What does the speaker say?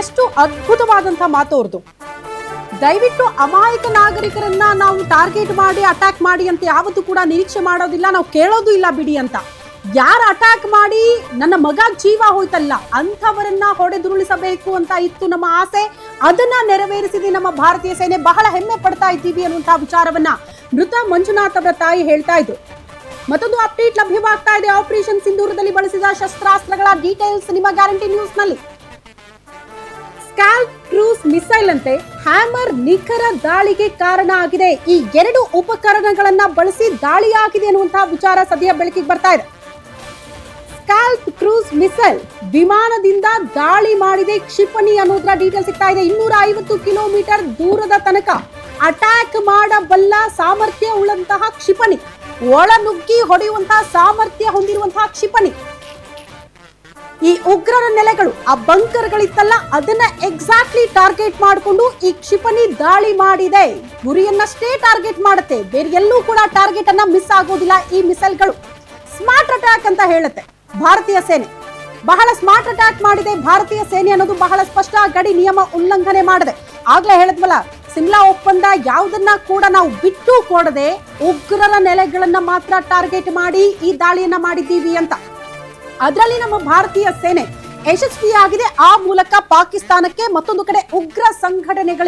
ಎಷ್ಟು ಅದ್ಭುತವಾದಂತಹ ಮಾತು ಅವ್ರದ್ದು. ದಯವಿಟ್ಟು ಅಮಾಯಕ ನಾಗರಿಕರನ್ನ ನಾವು ಟಾರ್ಗೆಟ್ ಮಾಡಿ, ಅಟ್ಯಾಕ್ ಮಾಡಿ ಅಂತ ಯಾವತ್ತೂ ಕೂಡ ನಿರೀಕ್ಷೆ ಮಾಡೋದಿಲ್ಲ, ನಾವು ಕೇಳೋದು ಇಲ್ಲ ಬಿಡಿ ಅಂತ. ಯಾರು ಅಟ್ಯಾಕ್ ಮಾಡಿ ನನ್ನ ಮಗ ಜೀವ ಹೋಯ್ತಲ್ಲ, ಅಂಥವರನ್ನ ಹೊಡೆದುರುಳಿಸಬೇಕು ಅಂತ ಇತ್ತು ನಮ್ಮ ಆಸೆ. ಅದನ್ನ ನೆರವೇರಿಸಿದೆ ನಮ್ಮ ಭಾರತೀಯ ಸೇನೆ. ಬಹಳ ಹೆಮ್ಮೆ ಪಡ್ತಾ ಇದ್ದೀವಿ ಅನ್ನುವಂತಹ ವಿಚಾರವನ್ನ ಮೃತ ಮಂಜುನಾಥ್ ಅವರ ತಾಯಿ ಹೇಳ್ತಾ ಇದ್ರು. ಮತ್ತೊಂದು ಅಪ್ಡೇಟ್ ಲಭ್ಯವಾಗ್ತಾ ಇದೆ. ಆಪರೇಷನ್ ಸಿಂಧೂರದಲ್ಲಿ ಬಳಸಿದ ಶಸ್ತ್ರಾಸ್ತ್ರಗಳ ಡೀಟೇಲ್ಸ್ ನಿಮ್ಮ ಗ್ಯಾರಂಟಿ ನ್ಯೂಸ್ನಲ್ಲಿ ಅಂತೆ ಹ್ಯಾಮರ್ ನಿಖರ ದಾಳಿಗೆ ಕಾರಣ ಆಗಿದೆ. ಈ ಎರಡು ಉಪಕರಣಗಳನ್ನ ಬಳಸಿ ದಾಳಿಯಾಗಿದೆ ಅನ್ನುವಂತಹ ವಿಚಾರ ಸದ್ಯ ಬೆಳಕಿಗೆ ಬರ್ತಾ ಇದೆ. ಸ್ಕಾಲ್ಪ್ ಕ್ರೂಸ್ ಮಿಸೈಲ್ ವಿಮಾನದಿಂದ ದಾಳಿ ಮಾಡಿದೆ ಕ್ಷಿಪಣಿ ಅನ್ನೋದ್ರ ಡೀಟೇಲ್ ಸಿಗ್ತಾ ಇದೆ. ಇನ್ನೂರ ಐವತ್ತು ಕಿಲೋಮೀಟರ್ ದೂರದ ತನಕ ಅಟ್ಯಾಕ್ ಮಾಡಬಲ್ಲ ಸಾಮರ್ಥ್ಯ ಉಳ್ಳಂತಹ ಕ್ಷಿಪಣಿ ಒಳ ನುಗ್ಗಿ ಹೊಡೆಯುವಂತಹ ಸಾಮರ್ಥ್ಯ ಹೊಂದಿರುವಂತಹ ಕ್ಷಿಪಣಿ ಈ ಉಗ್ರರ ನೆಲೆಗಳು, ಆ ಬಂಕರ್ಗಳಿತ್ತಲ್ಲ ಅದನ್ನ ಎಕ್ಸಾಕ್ಟ್ಲಿ ಟಾರ್ಗೆಟ್ ಮಾಡಿಕೊಂಡು ಈ ಕ್ಷಿಪಣಿ ದಾಳಿ ಮಾಡಿದೆ. ಗುರಿಯನ್ನಷ್ಟೇ ಟಾರ್ಗೆಟ್ ಮಾಡುತ್ತೆ, ಬೇರೆ ಎಲ್ಲೂ ಕೂಡ ಟಾರ್ಗೆಟ್ ಅನ್ನ ಮಿಸ್ ಆಗೋದಿಲ್ಲ ಈ ಮಿಸೈಲ್ಗಳು ಸ್ಮಾರ್ಟ್ ಅಟ್ಯಾಕ್ ಅಂತ ಹೇಳುತ್ತೆ ಭಾರತೀಯ ಸೇನೆ. ಬಹಳ ಸ್ಮಾರ್ಟ್ ಅಟ್ಯಾಕ್ ಮಾಡಿದೆ ಭಾರತೀಯ ಸೇನೆ ಅನ್ನೋದು ಬಹಳ ಸ್ಪಷ್ಟ ಗಡಿ ನಿಯಮ ಉಲ್ಲಂಘನೆ ಮಾಡಿದೆ. ಆಗ್ಲೇ ಹೇಳಿದ್ವಲ್ಲ, ಸಿಮ್ಲಾ ಒಪ್ಪಂದ ಯಾವುದನ್ನ ಕೂಡ ನಾವು ಬಿಟ್ಟು ಕೊಡದೆ ಉಗ್ರರ ನೆಲೆಗಳನ್ನ ಮಾತ್ರ ಟಾರ್ಗೆಟ್ ಮಾಡಿ ಈ ದಾಳಿಯನ್ನ ಮಾಡಿದ್ದೀವಿ ಅಂತ. ಅದರಲ್ಲಿ ನಮ್ಮ ಭಾರತೀಯ ಸೇನೆ ಯಶಸ್ವಿಯಾಗಿದೆ. ಆ ಮೂಲಕ ಪಾಕಿಸ್ತಾನಕ್ಕೆ ಮತ್ತೊಂದು ಕಡೆ ಉಗ್ರ ಸಂಘಟನೆಗಳಿಗೆ